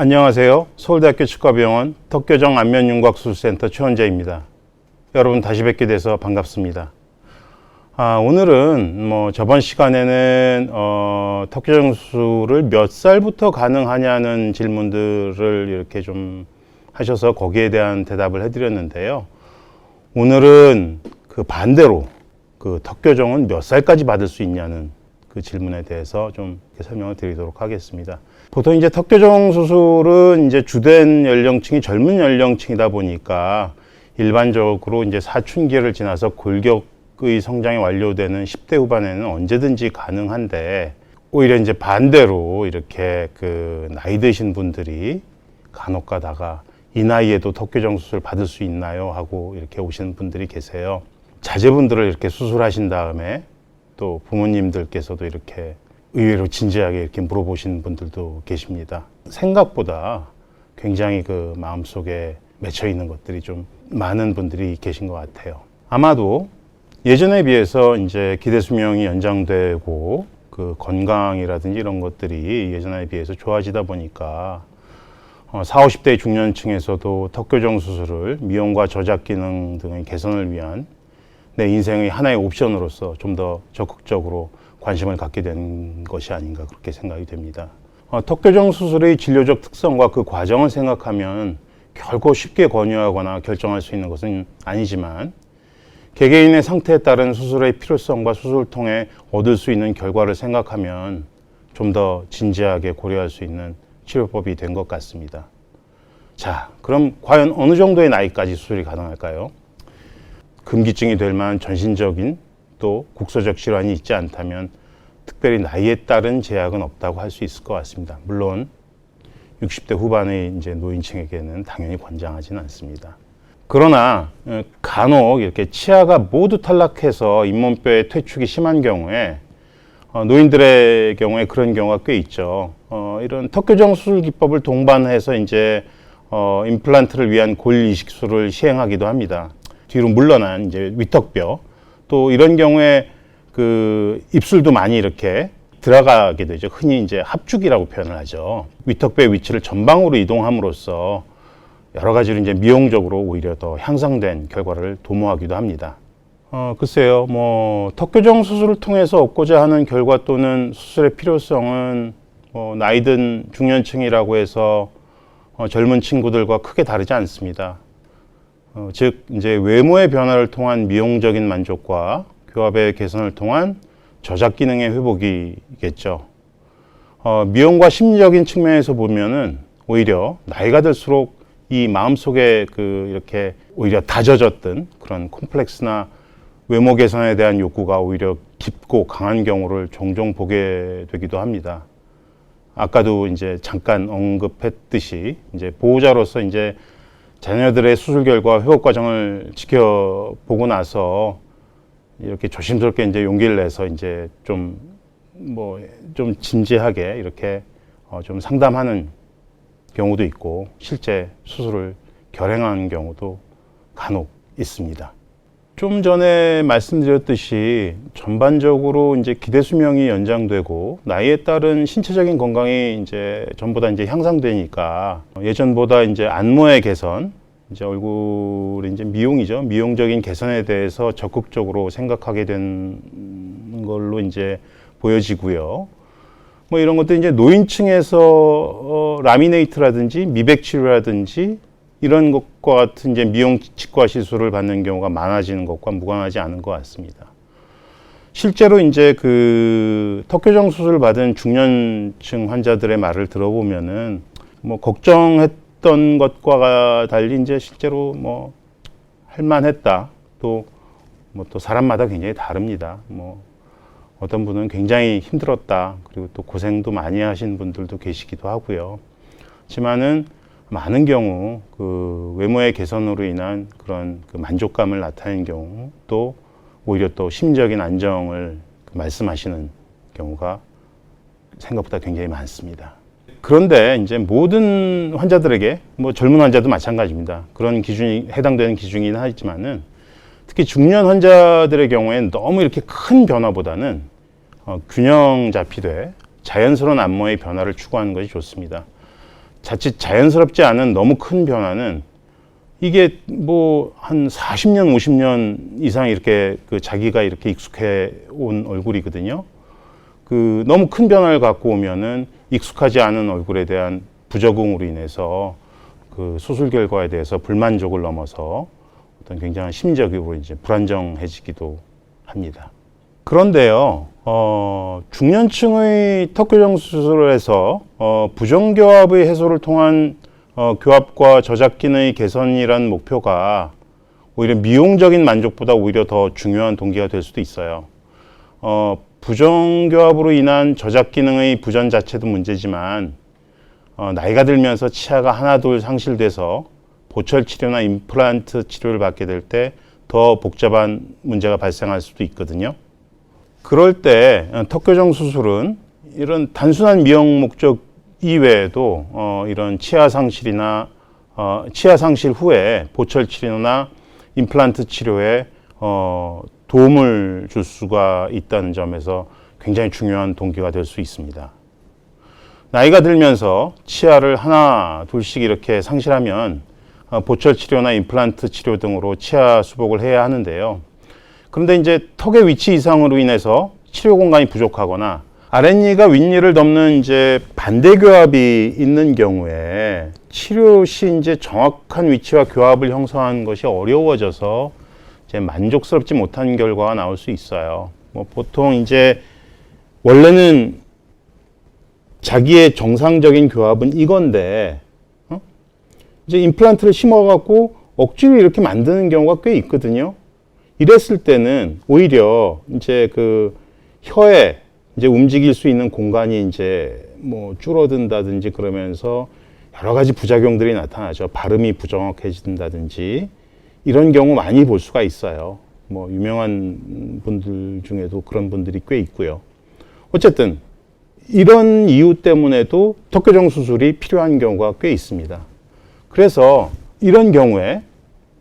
안녕하세요. 서울대학교 치과병원 턱교정 안면윤곽수술센터 최원재입니다. 여러분 다시 뵙게 돼서 반갑습니다. 아, 오늘은 뭐 저번 시간에는 어, 턱교정 수술을 몇 살부터 가능하냐는 질문들을 이렇게 좀 하셔서 거기에 대한 대답을 해드렸는데요. 오늘은 그 반대로 그 턱교정은 몇 살까지 받을 수 있냐는 그 질문에 대해서 좀 설명을 드리도록 하겠습니다. 보통 이제 턱교정 수술은 이제 주된 연령층이 젊은 연령층이다 보니까 일반적으로 이제 사춘기를 지나서 골격의 성장이 완료되는 10대 후반에는 언제든지 가능한데 오히려 이제 반대로 이렇게 그 나이 드신 분들이 간혹 가다가 이 나이에도 턱교정 수술 받을 수 있나요? 하고 이렇게 오시는 분들이 계세요. 자제분들을 이렇게 수술하신 다음에 또 부모님들께서도 이렇게 의외로 진지하게 이렇게 물어보시는 분들도 계십니다. 생각보다 굉장히 그 마음속에 맺혀 있는 것들이 좀 많은 분들이 계신 것 같아요. 아마도 예전에 비해서 이제 기대 수명이 연장되고 그 건강이라든지 이런 것들이 예전에 비해서 좋아지다 보니까 어, 40, 50대 중년층에서도 턱교정 수술을 미용과 저작 기능 등의 개선을 위한 내 인생의 하나의 옵션으로서 좀 더 적극적으로 관심을 갖게 된 것이 아닌가 그렇게 생각이 됩니다. 어, 턱교정 수술의 진료적 특성과 그 과정을 생각하면 결코 쉽게 권유하거나 결정할 수 있는 것은 아니지만 개개인의 상태에 따른 수술의 필요성과 수술을 통해 얻을 수 있는 결과를 생각하면 좀 더 진지하게 고려할 수 있는 치료법이 된 것 같습니다. 자, 그럼 과연 어느 정도의 나이까지 수술이 가능할까요? 금기증이 될 만한 전신적인 또 국소적 질환이 있지 않다면 특별히 나이에 따른 제약은 없다고 할 수 있을 것 같습니다. 물론 60대 후반의 이제 노인층에게는 당연히 권장하지는 않습니다. 그러나 어, 간혹 이렇게 치아가 모두 탈락해서 잇몸뼈의 퇴축이 심한 경우에 어, 노인들의 경우에 그런 경우가 꽤 있죠. 어, 이런 턱교정 수술 기법을 동반해서 이제 어, 임플란트를 위한 골 이식술을 시행하기도 합니다. 뒤로 물러난 이제 위턱뼈 또 이런 경우에 그 입술도 많이 이렇게 들어가게 되죠. 흔히 이제 합죽이라고 표현을 하죠. 위턱뼈의 위치를 전방으로 이동함으로써 여러 가지로 이제 미용적으로 오히려 더 향상된 결과를 도모하기도 합니다. 어, 글쎄요, 뭐, 턱교정 수술을 통해서 얻고자 하는 결과 또는 수술의 필요성은 뭐, 나이든 중년층이라고 해서 어, 젊은 친구들과 크게 다르지 않습니다. 어, 즉, 이제 외모의 변화를 통한 미용적인 만족과 교합의 개선을 통한 저작 기능의 회복이겠죠. 어, 미용과 심리적인 측면에서 보면은 오히려 나이가 들수록 이 마음속에 그 이렇게 오히려 다져졌던 그런 콤플렉스나 외모 개선에 대한 욕구가 오히려 깊고 강한 경우를 종종 보게 되기도 합니다. 아까도 이제 잠깐 언급했듯이 이제 보호자로서 이제 자녀들의 수술 결과 회복 과정을 지켜보고 나서 이렇게 조심스럽게 이제 용기를 내서 이제 좀 뭐 좀 진지하게 이렇게 어 좀 상담하는 경우도 있고 실제 수술을 결행하는 경우도 간혹 있습니다. 좀 전에 말씀드렸듯이 전반적으로 이제 기대 수명이 연장되고 나이에 따른 신체적인 건강이 이제 전보다 이제 향상되니까 예전보다 이제 안모의 개선, 이제 얼굴이 이제 미용이죠. 미용적인 개선에 대해서 적극적으로 생각하게 된 걸로 이제 보여지고요. 뭐 이런 것도 이제 노인층에서 어, 라미네이트라든지 미백 치료라든지 이런 것과 같은 이제 미용 치과 시술을 받는 경우가 많아지는 것과 무관하지 않은 것 같습니다. 실제로 이제 그 턱교정 수술 받은 중년층 환자들의 말을 들어보면은 뭐 걱정했던 것과 달리 이제 실제로 뭐 할만했다. 또 뭐 또 사람마다 굉장히 다릅니다. 뭐 어떤 분은 굉장히 힘들었다. 그리고 또 고생도 많이 하신 분들도 계시기도 하고요. 하지만은 많은 경우 그 외모의 개선으로 인한 그런 그 만족감을 나타내는 경우 또 오히려 또 심적인 안정을 그 말씀하시는 경우가 생각보다 굉장히 많습니다. 그런데 이제 모든 환자들에게 뭐 젊은 환자도 마찬가지입니다. 그런 기준이 해당되는 기준이긴 하지만은 특히 중년 환자들의 경우에는 너무 이렇게 큰 변화보다는 어, 균형 잡히되 자연스러운 안모의 변화를 추구하는 것이 좋습니다. 자칫 자연스럽지 않은 너무 큰 변화는 이게 뭐 한 40년, 50년 이상 이렇게 그 자기가 이렇게 익숙해 온 얼굴이거든요. 그 너무 큰 변화를 갖고 오면은 익숙하지 않은 얼굴에 대한 부적응으로 인해서 그 수술 결과에 대해서 불만족을 넘어서 어떤 굉장한 심리적으로 이제 불안정해지기도 합니다. 그런데요, 어, 중년층의 턱 교정 수술을 해서 어, 부정교합의 해소를 통한 어, 교합과 저작 기능의 개선이란 목표가 오히려 미용적인 만족보다 오히려 더 중요한 동기가 될 수도 있어요. 어, 부정교합으로 인한 저작 기능의 부전 자체도 문제지만 어, 나이가 들면서 치아가 하나둘 상실돼서 보철 치료나 임플란트 치료를 받게 될 때 더 복잡한 문제가 발생할 수도 있거든요. 그럴 때 어, 턱교정 수술은 이런 단순한 미용 목적 이외에도 어, 이런 치아 상실이나 어, 치아 상실 후에 보철 치료나 임플란트 치료에 어, 도움을 줄 수가 있다는 점에서 굉장히 중요한 동기가 될 수 있습니다. 나이가 들면서 치아를 하나 둘씩 이렇게 상실하면 어, 보철 치료나 임플란트 치료 등으로 치아 수복을 해야 하는데요. 그런데 이제 턱의 위치 이상으로 인해서 치료 공간이 부족하거나 아랫니가 윗니를 덮는 이제 반대 교합이 있는 경우에 치료 시 이제 정확한 위치와 교합을 형성하는 것이 어려워져서 이제 만족스럽지 못한 결과가 나올 수 있어요. 뭐 보통 이제 원래는 자기의 정상적인 교합은 이건데 어? 이제 임플란트를 심어갖고 억지로 이렇게 만드는 경우가 꽤 있거든요. 이랬을 때는 오히려 이제 그 혀에 이제 움직일 수 있는 공간이 이제 뭐 줄어든다든지 그러면서 여러 가지 부작용들이 나타나죠. 발음이 부정확해진다든지 이런 경우 많이 볼 수가 있어요. 뭐 유명한 분들 중에도 그런 분들이 꽤 있고요. 어쨌든 이런 이유 때문에도 턱교정 수술이 필요한 경우가 꽤 있습니다. 그래서 이런 경우에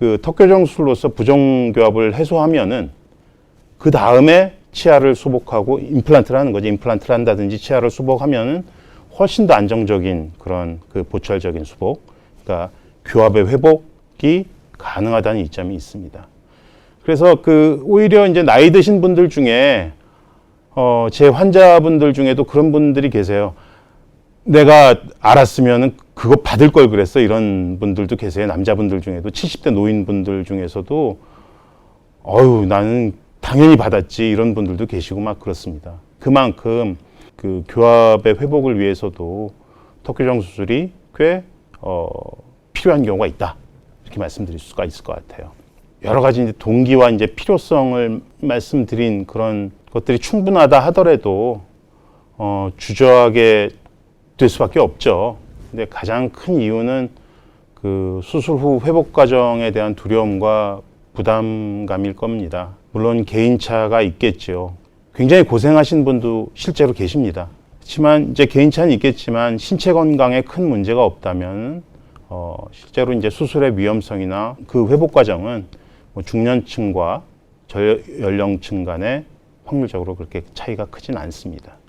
그 턱교정 수술로서 부정교합을 해소하면은 그 다음에 치아를 수복하고 임플란트를 하는 거죠. 임플란트를 한다든지 치아를 수복하면은 훨씬 더 안정적인 그런 그 보철적인 수복, 그러니까 교합의 회복이 가능하다는 이점이 있습니다. 그래서 그 오히려 이제 나이 드신 분들 중에 어, 제 환자분들 중에도 그런 분들이 계세요. 내가 알았으면 그거 받을 걸 그랬어. 이런 분들도 계세요. 남자분들 중에도 70대 노인분들 중에서도 어유 나는 당연히 받았지. 이런 분들도 계시고 막 그렇습니다. 그만큼 그 교합의 회복을 위해서도 턱교정 수술이 꽤 어, 필요한 경우가 있다. 이렇게 말씀드릴 수가 있을 것 같아요. 여러 가지 이제 동기와 이제 필요성을 말씀드린 그런 것들이 충분하다 하더라도 어, 주저하게 될 수밖에 없죠. 근데 가장 큰 이유는 그 수술 후 회복 과정에 대한 두려움과 부담감일 겁니다. 물론 개인차가 있겠죠. 굉장히 고생하신 분도 실제로 계십니다. 그렇지만 이제 개인차는 있겠지만 신체 건강에 큰 문제가 없다면 어, 실제로 이제 수술의 위험성이나 그 회복 과정은 뭐 중년층과 저연령층 간의 확률적으로 그렇게 차이가 크진 않습니다.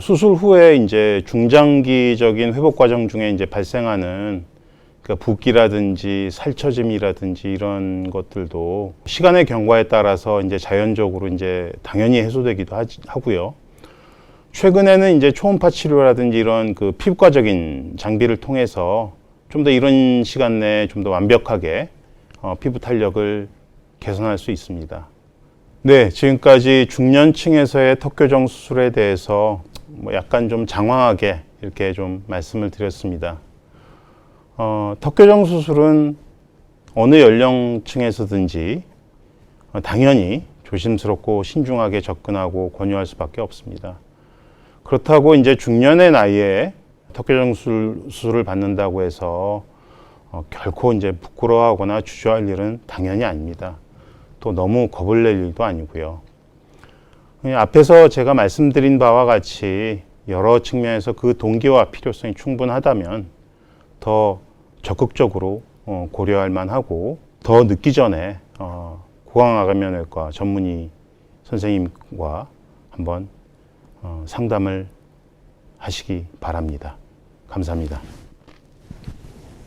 수술 후에 이제 중장기적인 회복 과정 중에 이제 발생하는 그 붓기라든지 살처짐이라든지 이런 것들도 시간의 경과에 따라서 이제 자연적으로 이제 당연히 해소되기도 하고요. 최근에는 이제 초음파 치료라든지 이런 그 피부과적인 장비를 통해서 좀 더 이런 시간 내에 좀 더 완벽하게 어, 피부 탄력을 개선할 수 있습니다. 네, 지금까지 중년층에서의 턱교정 수술에 대해서 뭐 약간 좀 장황하게 이렇게 좀 말씀을 드렸습니다. 어, 턱교정 수술은 어느 연령층에서든지 어, 당연히 조심스럽고 신중하게 접근하고 권유할 수밖에 없습니다. 그렇다고 이제 중년의 나이에 턱교정 수술, 을 받는다고 해서 어, 결코 이제 부끄러워하거나 주저할 일은 당연히 아닙니다. 또 너무 겁을 낼 일도 아니고요. 앞에서 제가 말씀드린 바와 같이 여러 측면에서 그 동기와 필요성이 충분하다면 더 적극적으로 어, 고려할 만하고 더 늦기 전에 어, 고강아감면외과 전문의 선생님과 한번 어, 상담을 하시기 바랍니다. 감사합니다.